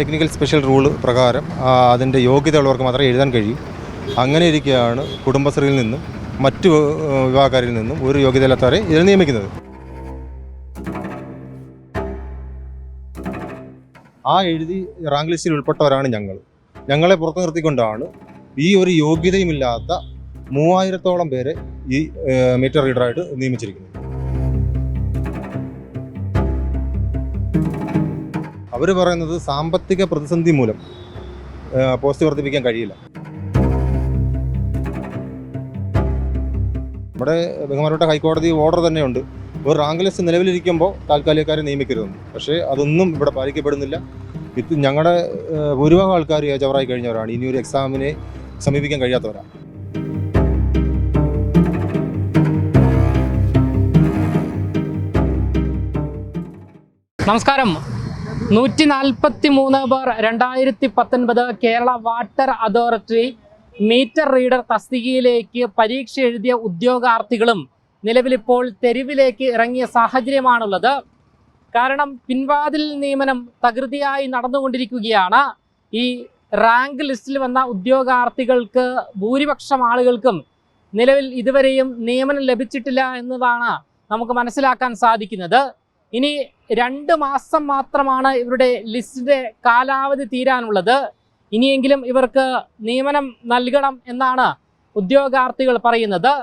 Technical special rule പ്രകാരം അതിന്റെ യോഗ്യതയുള്ളവർക്ക് മാത്രമേ എഴുതാൻ കഴിയൂ. അങ്ങനെ ഇരിക്കുകയാണ് കുടുംബശ്രീയിൽ നിന്നും മറ്റു വിവാഹക്കാരിൽ നിന്നും ഒരു യോഗ്യതയില്ലാത്തവരെ ഇതിൽ നിയമിക്കുന്നത്. ആ എഴുതി റാങ്ക് ലിസ്റ്റിൽ ഉൾപ്പെട്ടവരാണ് ഞങ്ങൾ. ഞങ്ങളെ പുറത്തു നിർത്തിക്കൊണ്ടാണ് ഈ ഒരു യോഗ്യതയുമില്ലാത്ത മൂവായിരത്തോളം പേരെ ഈ മീറ്റർ റീഡറായിട്ട് നിയമിച്ചിരിക്കുന്നത്. അവർ പറയുന്നത് സാമ്പത്തിക പ്രതിസന്ധി മൂലം പോസ്റ്റ് വർദ്ധിപ്പിക്കാൻ കഴിയില്ല. നമ്മുടെ ബഹുമാനപ്പെട്ട ഹൈക്കോടതി ഓർഡർ തന്നെയുണ്ട്. ഒരു റാങ്ക് ലിസ്റ്റ് നിലവിലിരിക്കുമ്പോൾ താൽക്കാലികക്കാരെ നിയമിക്കരുതെന്ന്. പക്ഷേ അതൊന്നും ഇവിടെ പാലിക്കപ്പെടുന്നില്ല. ഇത് ഞങ്ങളുടെ ഭൂരിഭാഗം ആൾക്കാർ ഏജവറായി കഴിഞ്ഞവരാണ്. ഇനിയൊരു എക്സാമിനെ സമീപിക്കാൻ കഴിയാത്തവരാണ് നമസ്കാരം. നൂറ്റി നാൽപ്പത്തി മൂന്ന് ബാർ രണ്ടായിരത്തി പത്തൊൻപത് Kerala water authority meter reader തസ്തികയിലേക്ക് പരീക്ഷ എഴുതിയ ഉദ്യോഗാർത്ഥികളും നിലവിലിപ്പോൾ തെരുവിലേക്ക് ഇറങ്ങിയ സാഹചര്യമാണുള്ളത്. കാരണം പിൻവാതിൽ നിയമനം തകൃതിയായി നടന്നുകൊണ്ടിരിക്കുകയാണ്. ഈ റാങ്ക് ലിസ്റ്റിൽ വന്ന ഉദ്യോഗാർത്ഥികൾക്ക് ഭൂരിപക്ഷം ആളുകൾക്കും നിലവിൽ ഇതുവരെയും നിയമനം ലഭിച്ചിട്ടില്ല എന്നതാണ് നമുക്ക് മനസ്സിലാക്കാൻ സാധിക്കുന്നത്. ഇനി രണ്ട് മാസം മാത്രമാണ് ഇവരുടെ ലിസ്റ്റിന്റെ കാലാവധി തീരാനുള്ളത്. ഇനിയെങ്കിലും ഇവർക്ക് നിയമനം നൽകണം എന്നാണ് ഉദ്യോഗാർത്ഥികൾ പറയുന്നത്.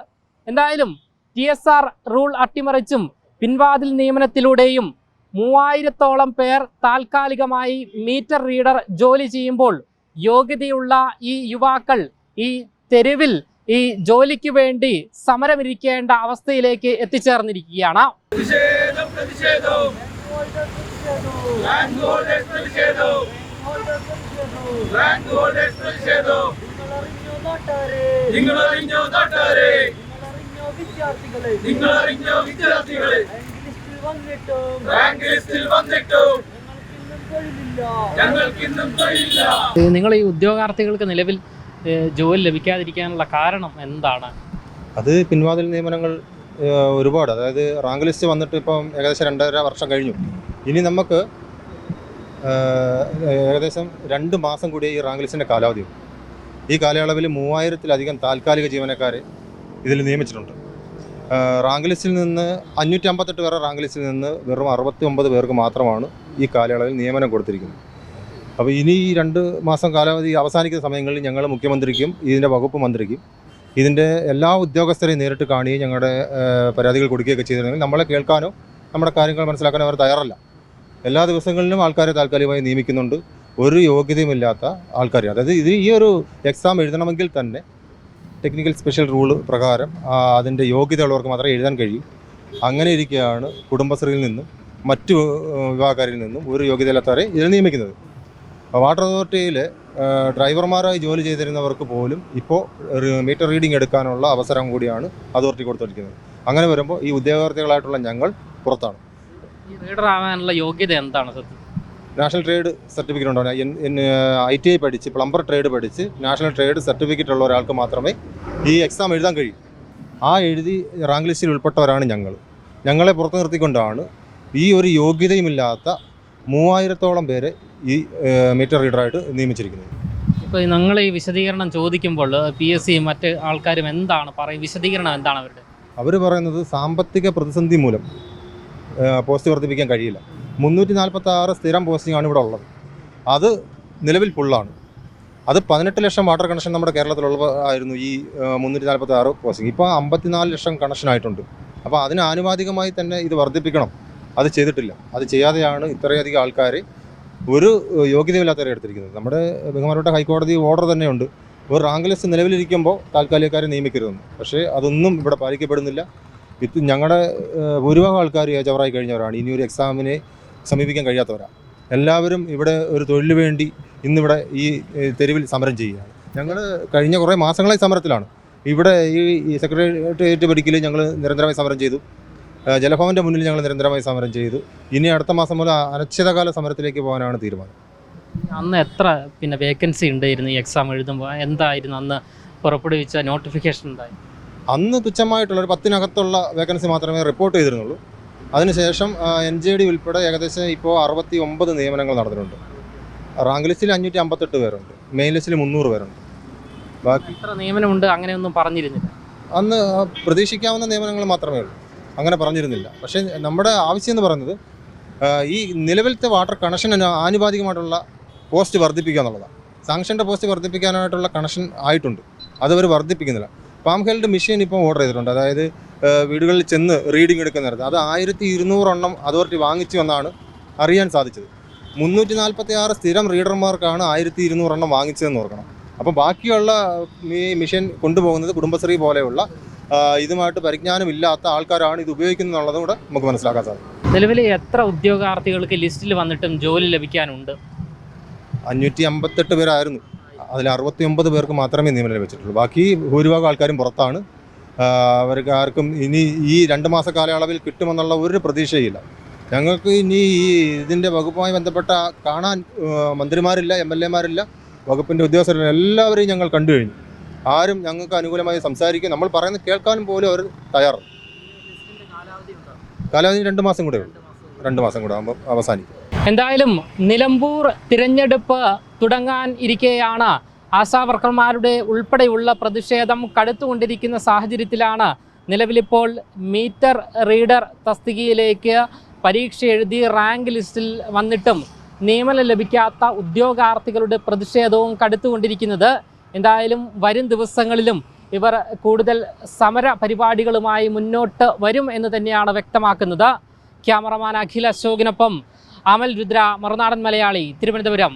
എന്തായാലും ടി എസ് ആർ റൂൾ അട്ടിമറിച്ചും പിൻവാതിൽ നിയമനത്തിലൂടെയും മൂവായിരത്തോളം പേർ താൽക്കാലികമായി മീറ്റർ റീഡർ ജോലി ചെയ്യുമ്പോൾ യോഗ്യതയുള്ള ഈ യുവാക്കൾ ഈ തെരുവിൽ ഈ ജോലിക്ക് വേണ്ടി സമരമിരിക്കേണ്ട അവസ്ഥയിലേക്ക് എത്തിച്ചേർന്നിരിക്കുകയാണ്. പ്രതിഷേധം പ്രതിഷേധം. ഹോൾഡേഴ്സ് പ്രതിഷേധം റാങ്ക് ഹോൾഡേഴ്സ് പ്രതിഷേധം നിങ്ങൾ അറിഞ്ഞോ നാട്ടുകാരെ നിങ്ങൾ അറിഞ്ഞോ വിദ്യാർത്ഥികളെ റാങ്ക് ലിസ്റ്റിൽ നിങ്ങൾ ഈ ഉദ്യോഗാർത്ഥികൾക്ക് നിലവിൽ ജോലി ലഭിക്കാതിരിക്കാനുള്ള കാരണം എന്താണ്? അത് പിൻവാതിൽ നിയമനങ്ങൾ ഒരുപാട്. അതായത് റാങ്ക് ലിസ്റ്റ് വന്നിട്ട് ഇപ്പം ഏകദേശം രണ്ടര വർഷം കഴിഞ്ഞു. ഇനി നമുക്ക് ഏകദേശം രണ്ട് മാസം കൂടി ഈ റാങ്ക് ലിസ്റ്റിന്റെ കാലാവധി ഈ കാലയളവിൽ മൂവായിരത്തിലധികം താൽക്കാലിക ജീവനക്കാരെ ഇതിൽ നിയമിച്ചിട്ടുണ്ട്. റാങ്ക് ലിസ്റ്റിൽ നിന്ന് അഞ്ഞൂറ്റി അമ്പത്തെട്ട് പേരുടെ റാങ്ക് ലിസ്റ്റിൽ നിന്ന് വെറും അറുപത്തി ഒമ്പത് പേർക്ക് മാത്രമാണ് ഈ കാലയളവിൽ നിയമനം കൊടുത്തിരിക്കുന്നത്. അപ്പോൾ ഇനി ഈ രണ്ട് മാസം കാലാവധി അവസാനിക്കുന്ന സമയങ്ങളിൽ ഞങ്ങൾ മുഖ്യമന്ത്രിക്കും ഇതിന്റെ വകുപ്പ് മന്ത്രിക്കും ഇതിന്റെ എല്ലാ ഉദ്യോഗസ്ഥരെയും നേരിട്ട് കാണുകയും ഞങ്ങളുടെ പരാതികൾ കൊടുക്കുകയൊക്കെ ചെയ്തിരുന്നെങ്കിൽ നമ്മളെ കേൾക്കാനോ നമ്മുടെ കാര്യങ്ങൾ മനസ്സിലാക്കാനോ അവർ തയ്യാറല്ല. എല്ലാ ദിവസങ്ങളിലും ആൾക്കാരെ താൽക്കാലികമായി നിയമിക്കുന്നുണ്ട്. ഒരു യോഗ്യതയുമില്ലാത്ത ആൾക്കാർ അതായത് ഇത് ഈ ഒരു എക്സാം എഴുതണമെങ്കിൽ തന്നെ ടെക്നിക്കൽ സ്പെഷ്യൽ റൂൾ പ്രകാരം അതിന്റെ യോഗ്യതയുള്ളവർക്ക് മാത്രമേ എഴുതാൻ കഴിയൂ. അങ്ങനെ ഇരിക്കുകയാണ് കുടുംബശ്രീയിൽ നിന്നും മറ്റു വിഭാഗക്കാരിൽ നിന്നും ഒരു യോഗ്യതയില്ലാത്തവരെ ഇതിൽ നിയമിക്കുന്നത്. വാട്ടർ അതോറിറ്റിയിൽ ഡ്രൈവർമാരായി ജോലി ചെയ്തിരുന്നവർക്ക് പോലും ഇപ്പോൾ മീറ്റർ റീഡിംഗ് എടുക്കാനുള്ള അവസരം കൂടിയാണ് അതോറിറ്റി കൊടുത്തിരിക്കുന്നത്. അങ്ങനെ വരുമ്പോൾ ഈ ഉദ്യോഗാർത്ഥികളായിട്ടുള്ള ഞങ്ങൾ പുറത്താണ്. റീഡർ ആവാനുള്ള യോഗ്യത എന്താണ് സത്യം നാഷണൽ ട്രേഡ് സർട്ടിഫിക്കറ്റ് ഉണ്ടാവും ഐ ടി ഐ പഠിച്ച് പ്ലംബർ ട്രേഡ് പഠിച്ച് നാഷണൽ ട്രേഡ് സർട്ടിഫിക്കറ്റ് ഉള്ള ഒരാൾക്ക് മാത്രമേ ഈ എക്സാം എഴുതാൻ കഴിയൂ. ആ എഴുതി റാങ്ക് ലിസ്റ്റിൽ ഉൾപ്പെട്ടവരാണ് ഞങ്ങൾ. ഞങ്ങളെ പുറത്തു നിർത്തിക്കൊണ്ടാണ് ഈ ഒരു യോഗ്യതയുമില്ലാത്ത മൂവായിരത്തോളം പേരെ ഈ മീറ്റർ റീഡറായിട്ട് നിയമിച്ചിരിക്കുന്നത്. ഇപ്പോൾ ഞങ്ങൾ ഈ വിശദീകരണം ചോദിക്കുമ്പോൾ പി എസ് സി മറ്റ് ആൾക്കാരും എന്താണ് പറയും വിശദീകരണം എന്താണ് അവരുടെ? അവർ പറയുന്നത് സാമ്പത്തിക പ്രതിസന്ധി മൂലം പോസ്റ്റ് വർദ്ധിപ്പിക്കാൻ കഴിയില്ല. മുന്നൂറ്റി നാൽപ്പത്തി ആറ് സ്ഥിരം പോസ്റ്റിംഗ് ആണ് ഇവിടെ ഉള്ളത്. അത് നിലവിൽ ഫുള്ളാണ് അത് പതിനെട്ട് ലക്ഷം വാട്ടർ കണക്ഷൻ നമ്മുടെ കേരളത്തിലുള്ള ആയിരുന്നു ഈ മുന്നൂറ്റി നാൽപ്പത്തി ആറ് പോസ്റ്റിംഗ്. ഇപ്പോൾ അമ്പത്തിനാല് ലക്ഷം കണക്ഷൻ ആയിട്ടുണ്ട്. അപ്പോൾ അതിന് ആനുപാതികമായി തന്നെ ഇത് വർദ്ധിപ്പിക്കണം. അത് ചെയ്തിട്ടില്ല. അത് ചെയ്യാതെയാണ് ഇത്രയധികം ആൾക്കാർ ഒരു യോഗ്യതയില്ലാത്തവരെ എടുത്തിരിക്കുന്നത്. നമ്മുടെ ബഹുമാനപ്പെട്ട ഹൈക്കോടതി ഓർഡർ തന്നെയുണ്ട്. ഒരു റാങ്ക് ലിസ്റ്റ് നിലവിലിരിക്കുമ്പോൾ താൽക്കാലികക്കാരെ നിയമിക്കരുതെന്ന്. പക്ഷേ അതൊന്നും ഇവിടെ പാലിക്കപ്പെടുന്നില്ല. ഇത് ഞങ്ങളുടെ ഭൂരിഭാഗം ആൾക്കാർ ഏജവറായി കഴിഞ്ഞവരാണ്. ഇനി ഒരു എക്സാമിനെ സമീപിക്കാൻ കഴിയാത്തവരാണ് എല്ലാവരും ഇവിടെ ഒരു തൊഴിലിന് വേണ്ടി ഇന്നിവിടെ ഈ തെരുവിൽ സമരം ചെയ്യുകയാണ്. ഞങ്ങൾ കഴിഞ്ഞ കുറേ മാസങ്ങളായി സമരത്തിലാണ്. ഇവിടെ ഈ സെക്രട്ടേറിയറ്റ് പഠിക്കൽ ഞങ്ങൾ നിരന്തരമായി സമരം ചെയ്തു. ജലഭവന്റെ മുന്നിൽ ഞങ്ങൾ നിരന്തരമായി സമരം ചെയ്തു. ഇനി അടുത്ത മാസം മുതൽ അനിശ്ചിതകാല സമരത്തിലേക്ക് പോകാനാണ് തീരുമാനം. അന്ന് എത്ര പിന്നെ വേക്കൻസി ഉണ്ടായിരുന്നു ഈ എക്സാം എഴുതുമ്പോൾ എന്തായിരുന്നു അന്ന് പുറപ്പെടുവിച്ച നോട്ടിഫിക്കേഷൻ ഉണ്ടായി അന്ന് തുച്ഛമായിട്ടുള്ള ഒരു പത്തിനകത്തുള്ള വേക്കൻസി മാത്രമേ റിപ്പോർട്ട് ചെയ്തിരുന്നുള്ളൂ. അതിനുശേഷം എൻ ജെ ഡി ഉൾപ്പെടെ ഏകദേശം ഇപ്പോൾ അറുപത്തി ഒമ്പത് നിയമനങ്ങൾ നടന്നിട്ടുണ്ട്. റാങ്ക് ലിസ്റ്റിൽ അഞ്ഞൂറ്റി അമ്പത്തെട്ട് പേരുണ്ട്. മെയിൻ ലിസ്റ്റിൽ മുന്നൂറ് പേരുണ്ട്. ബാക്കി എത്ര നിയമനമുണ്ട് അങ്ങനെയൊന്നും പറഞ്ഞിരുന്നില്ല. അന്ന് പ്രതീക്ഷിക്കാവുന്ന നിയമനങ്ങൾ മാത്രമേ ഉള്ളൂ. അങ്ങനെ പറഞ്ഞിരുന്നില്ല. പക്ഷേ നമ്മുടെ ആവശ്യം എന്ന് പറയുന്നത് ഈ നിലവിലത്തെ വാട്ടർ കണക്ഷൻ ആനുപാതികമായിട്ടുള്ള പോസ്റ്റ് വർദ്ധിപ്പിക്കുക എന്നുള്ളതാണ്. സാങ്ഷന്റെ പോസ്റ്റ് വർദ്ധിപ്പിക്കാനായിട്ടുള്ള കണക്ഷൻ ആയിട്ടുണ്ട്. അതവർ വർദ്ധിപ്പിക്കുന്നില്ല. പാം ഹെൽഡ് മെഷീൻ ഇപ്പോൾ ഓർഡർ ചെയ്തിട്ടുണ്ട്. അതായത് വീടുകളിൽ ചെന്ന് റീഡിംഗ് എടുക്കുന്ന നേരത്ത്. അത് ആയിരത്തി ഇരുന്നൂറെണ്ണം അതോറിറ്റി വാങ്ങിച്ചു എന്നാണ് അറിയാൻ സാധിച്ചത്. മുന്നൂറ്റി നാൽപ്പത്തി ആറ് സ്ഥിരം റീഡർമാർക്കാണ് ആയിരത്തി ഇരുന്നൂറെണ്ണം വാങ്ങിച്ചതെന്ന് ഓർക്കണം. അപ്പോൾ ബാക്കിയുള്ള ഈ മിഷൻ കൊണ്ടുപോകുന്നത് കുടുംബശ്രീ പോലെയുള്ള ഇതുമായിട്ട് പരിജ്ഞാനമില്ലാത്ത ആൾക്കാരാണ് ഇത് ഉപയോഗിക്കുന്നത് എന്നുള്ളതും കൂടെ നമുക്ക് മനസ്സിലാക്കാൻ സാധിക്കും നിലവിൽ എത്ര ഉദ്യോഗാർത്ഥികൾക്ക് ലിസ്റ്റിൽ വന്നിട്ടും ജോലി ലഭിക്കാനുണ്ട്? അഞ്ഞൂറ്റി അമ്പത്തെട്ട് പേരായിരുന്നു. അതിൽ അറുപത്തി ഒമ്പത് പേർക്ക് മാത്രമേ നിയമനം ലഭിച്ചിട്ടുള്ളൂ. ബാക്കി ഭൂരിഭാഗം ആൾക്കാരും പുറത്താണ്. അവർക്ക് ആർക്കും ഇനി ഈ രണ്ട് മാസ കാലയളവിൽ കിട്ടുമെന്നുള്ള ഒരു പ്രതീക്ഷയില്ല. ഞങ്ങൾക്ക് ഇനി ഈ ഇതിന്റെ വകുപ്പുമായി ബന്ധപ്പെട്ട കാണാൻ മന്ത്രിമാരില്ല എം എൽ എമാരില്ല വകുപ്പിന്റെ ഉദ്യോഗസ്ഥരില്ല എല്ലാവരെയും ഞങ്ങൾ കണ്ടു കഴിഞ്ഞു. ആരും ഞങ്ങൾക്ക് അനുകൂലമായി സംസാരിക്കുക നമ്മൾ പറയുന്നത് കേൾക്കാനും പോലും അവർ തയ്യാറാണ്. കാലാവധി രണ്ട് മാസം കൂടെ ഉള്ളൂ. രണ്ട് മാസം കൂടെ ആകുമ്പോൾ അവസാനിക്കും. എന്തായാലും നിലമ്പൂർ തിരഞ്ഞെടുപ്പ് തുടങ്ങാൻ ഇരിക്കെയാണ്. ആശാവർക്കർമാരുടെ ഉൾപ്പെടെയുള്ള പ്രതിഷേധം കടുത്തുകൊണ്ടിരിക്കുന്ന സാഹചര്യത്തിലാണ് നിലവിലിപ്പോൾ മീറ്റർ റീഡർ തസ്തികയിലേക്ക് പരീക്ഷ എഴുതി റാങ്ക് ലിസ്റ്റിൽ വന്നിട്ടും നിയമനം ലഭിക്കാത്ത ഉദ്യോഗാർത്ഥികളുടെ പ്രതിഷേധവും കടുത്തുകൊണ്ടിരിക്കുന്നത്. എന്തായാലും വരും ദിവസങ്ങളിലും ഇവർ കൂടുതൽ സമര പരിപാടികളുമായി മുന്നോട്ട് വരും എന്ന് തന്നെയാണ് വ്യക്തമാക്കുന്നത്. ക്യാമറമാൻ അഖിൽ അശോകിനൊപ്പം അമൽ രുദ്ര മറുനാടൻ മലയാളി തിരുവനന്തപുരം.